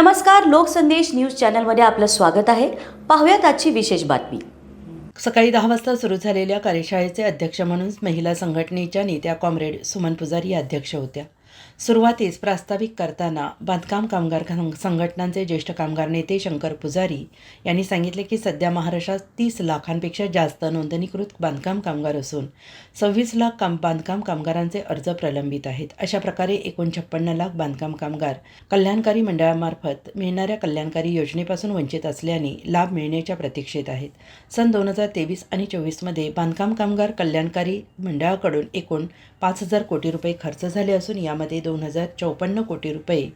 नमस्कार लोकसंदेश न्यूज चॅनलमध्ये आपलं स्वागत आहे. पाहूयात आजची विशेष बातमी. सकाळी दहा वाजता सुरू झालेल्या कार्यशाळेचे अध्यक्ष म्हणून महिला संघटनेच्या नेत्या कॉम्रेड सुमन पुजारी या अध्यक्ष होत्या. सुरुवातीस प्रास्ताविक करताना बांधकाम कामगार संघटनांचे ज्येष्ठ कामगार नेते शंकर पुजारी यांनी सांगितले की सध्या महाराष्ट्रात तीस लाखांपेक्षा जास्त नोंदणीकृत बांधकाम कामगार असून सव्वीस लाख काम बांधकाम कामगारांचे अर्ज प्रलंबित आहेत. अशा प्रकारे एकूण छप्पन्न लाख बांधकाम कामगार कल्याणकारी मंडळामार्फत मिळणाऱ्या कल्याणकारी योजनेपासून वंचित असल्याने लाभ मिळण्याच्या प्रतीक्षेत आहेत. सन दोन हजार तेवीस आणि चोवीसमध्ये बांधकाम कामगार कल्याणकारी मंडळाकडून एकूण पाच हजार कोटी रुपये खर्च झाले असून यामध्ये दोन हजार चौपन्न कोटी रुपये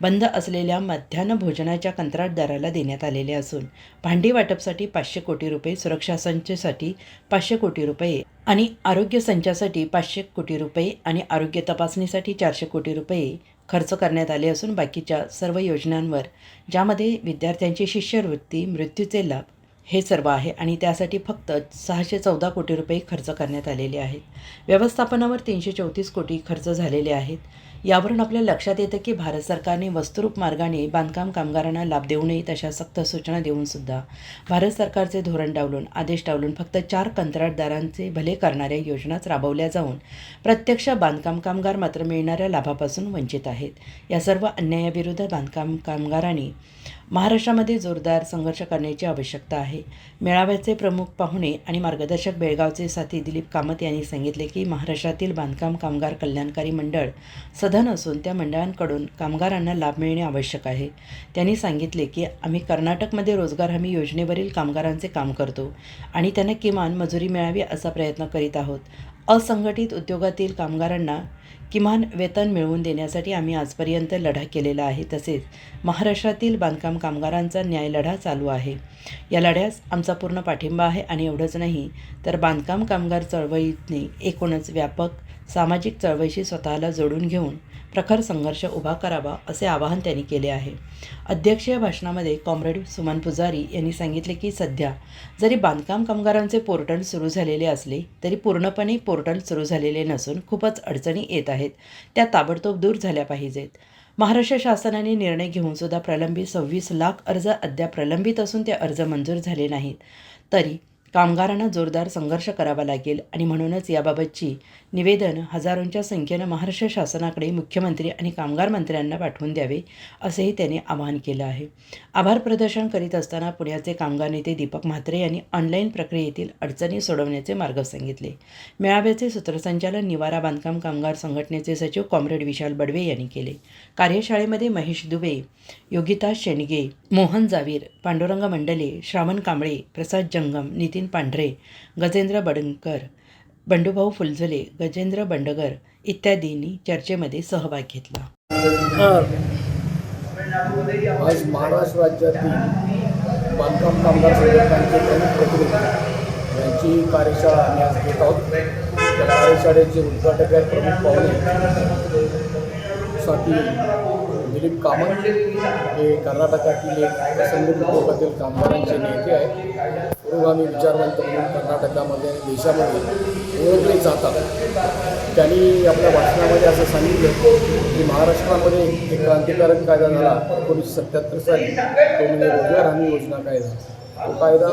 बंद असलेल्या मध्यान्ह भोजनाच्या कंत्राटदाराला देण्यात आलेले असून भांडी वाटपसाठी पाचशे कोटी रुपये सुरक्षा संचसाठी पाचशे कोटी रुपये आणि आरोग्य संचासाठी पाचशे कोटी रुपये आणि आरोग्य तपासणीसाठी चारशे कोटी रुपये खर्च करण्यात आले असून बाकीच्या सर्व योजनांवर ज्यामध्ये विद्यार्थ्यांची शिष्यवृत्ती मृत्यूचे लाभ हे सर्व आहे आणि त्यासाठी फक्त सहाशे चौदा कोटी रुपये खर्च करण्यात आलेले आहेत. व्यवस्थापनावर तीनशे चौतीस कोटी खर्च झालेले आहेत. यावरून आपल्या लक्षात येतं की भारत सरकारने वस्तुरूप मार्गाने बांधकाम कामगारांना लाभ देऊ नयेत अशा सक्त सूचना देऊनसुद्धा भारत सरकारचे धोरण डावलून आदेश डावलून फक्त चार कंत्राटदारांचे भले करणाऱ्या योजनाच राबवल्या जाऊन प्रत्यक्ष बांधकाम कामगार मात्र मिळणाऱ्या लाभापासून वंचित आहेत. या सर्व अन्यायाविरुद्ध बांधकाम कामगारांनी महाराष्ट्रामध्ये जोरदार संघर्ष करण्याची आवश्यकता आहे. मेळाव्याचे प्रमुख पाहुणे आणि मार्गदर्शक बेळगावचे साथी दिलीप कामत यांनी सांगितले की महाराष्ट्रातील बांधकाम कामगार कल्याणकारी मंडळ सधन असून त्या मंडळांकडून कामगारांना लाभ मिळणे आवश्यक आहे. त्यांनी सांगितले की आम्ही कर्नाटकमध्ये रोजगार हमी योजनेवरील कामगारांचे काम करतो आणि त्यांना किमान मजुरी मिळावी असा प्रयत्न करीत आहोत. असंघटित उद्योगातील कामगारांना किमान वेतन मिळवून देण्यासाठी आम्ही आजपर्यंत लढा केलेला आहे. तसेच महाराष्ट्रातील बांधकाम कामगारांचा न्याय लढा चालू आहे. या लढ्यास आमचा पूर्ण पाठिंबा आहे आणि एवढंच नाही तर बांधकाम कामगार चळवळीने एकूणच व्यापक सामाजिक चळवळीशी स्वतःला जोडून घेऊन प्रखर संघर्ष उभा करावा असे आवाहन त्यांनी केले आहे. अध्यक्षीय भाषणामध्ये कॉम्रेड सुमन पुजारी यांनी सांगितले की सध्या जरी बांधकाम कामगारांचे पोर्टल सुरू झालेले असले तरी पूर्णपणे पोर्टल सुरू झालेले नसून खूपच अडचणी येत आहेत. त्या ताबडतोब दूर झाल्या पाहिजेत. महाराष्ट्र शासनाने निर्णय घेऊन सुद्धा प्रलंबित सव्वीस लाख अर्ज अद्याप प्रलंबित असून ते अर्ज मंजूर झाले नाहीत. तरी कामगारांना जोरदार संघर्ष करावा लागेल आणि म्हणूनच याबाबतची निवेदन हजारोंच्या संख्येनं महाराष्ट्र शासनाकडे मुख्यमंत्री आणि कामगार मंत्र्यांना पाठवून द्यावे असेही त्यांनी आवाहन केलं आहे. आभार प्रदर्शन करीत असताना पुण्याचे कामगार नेते दीपक म्हात्रे यांनी ऑनलाईन प्रक्रियेतील अडचणी सोडवण्याचे मार्ग सांगितले. मेळाव्याचे सूत्रसंचालन निवारा बांधकाम कामगार संघटनेचे सचिव कॉम्रेड विशाल बडवे यांनी केले. कार्यशाळेमध्ये महेश दुबे योगिता शेंडगे मोहन जावीर पांडुरंग मंडले श्रावण कांबळे प्रसाद जंगम नितीन पांढरे गजेंद्र बडंकर बंडूभाऊ फुलझले गजेंद्र बंडगर इत्यादींनी चर्चेमध्ये सहभाग घेतला. आज महाराष्ट्र राज्यातील बांधकाम कामगार संघटनांचे प्रमुख प्रतिनिधी यांची कार्यशाळा आम्ही आज घेत आहोत. त्या कार्यशाळेचे उद्घाटक आहेत प्रमुख पाहुणे. साठी दिलीप कामत हे कर्नाटकातील एक असंघटित लोकातील कामगारांचे नेते आहेत. पुरोगामी विचारवंत म्हणून कर्नाटकामध्ये आणि देशामध्ये ओळखले जातात. त्यांनी आपल्या भाषणामध्ये असं सांगितलं की महाराष्ट्रामध्ये एक क्रांतिकारक कायदा झाला. एकोणीसशे सत्याहत्तर साली. तो म्हणजे रोजगार हमी योजना कायदा. तो कायदा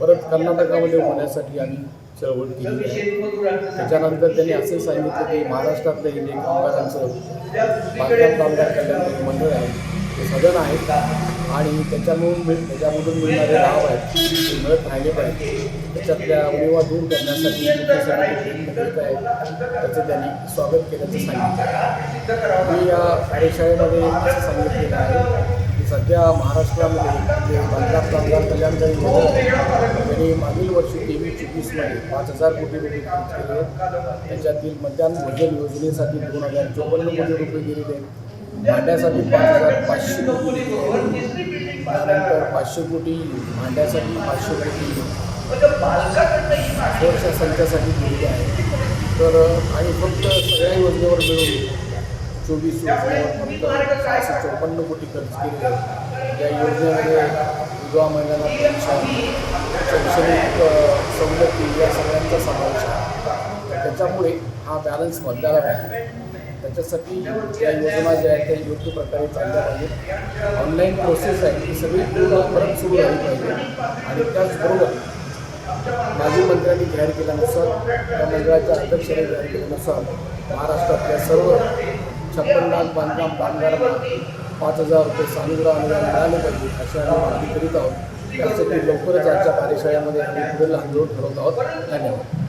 परत कर्नाटकामध्ये होण्यासाठी आम्ही चळवळ केली त्याच्यानंतर त्यांनी असं सांगितलं की महाराष्ट्रातलं हे जे कामगारांचं बांधकाम कामगार कल्याण मंडळ आहे. ते सदन आहे. आणि त्याच्यामधून मिळ त्याच्यामधून मिळणारे लाभ आहेत ते मिळत राहिले पाहिजे. त्याच्यातल्या उणीवा दूर करण्यासाठी आहेत त्याचं त्यांनी स्वागत केल्याचं सांगितलं. मी या कार्यशाळेमध्ये सांगितलेलं आहे. सध्या महाराष्ट्रामध्ये जे बांधकाम कामगार कल्याणकारी त्यांनी मागील वर्षी तेवीस चोवीसमध्ये पाच हजार कोटी रुपये खर्च केले. त्याच्यातील मध्यान्ह भोजन योजनेसाठी दोन हजार चोपन्न कोटी रुपये दिलेले आहेत भांड्यासाठी पाच हजार पाचशे कोटी त्यानंतर पाचशे कोटी भांड्यासाठी पाचशे कोटी सुरक्षा संचासाठी दिलेली आहे. तर आणि फक्त सगळ्या योजनेवर मिळून चोवीस सहाशे चौपन्न कोटी खर्च केले. या योजनेमध्ये विधवा महिलांना पेन्शन शैक्षणिक सवलती या सगळ्यांचा समावेश आहे. त्याच्यामुळे हा बॅलन्स बदलायला पाहिजे त्याच्यासाठी या योजना ज्या आहेत त्या योग्य प्रकारे चालल्या पाहिजेत. ऑनलाईन प्रोसेस आहे. ती सगळी पूर्ण परत सुरू झाली पाहिजे. आणि त्याचबरोबर माजी मंत्र्यांनी जाहीर केल्यानुसार त्या मंडळाच्या अध्यक्षाने जाहीर केल्यानुसार महाराष्ट्रातल्या सर्व छप्पन लाख बांधकाम कामगारांना पाच हजार रुपये सानुग्रह अनुदान मिळाले पाहिजे अशी आम्ही मागणी करीत आहोत. त्यासाठी लवकरच आजच्या कार्यशाळेमध्ये आम्ही पुढील आंदोलन ठरवत आहोत. धन्यवाद.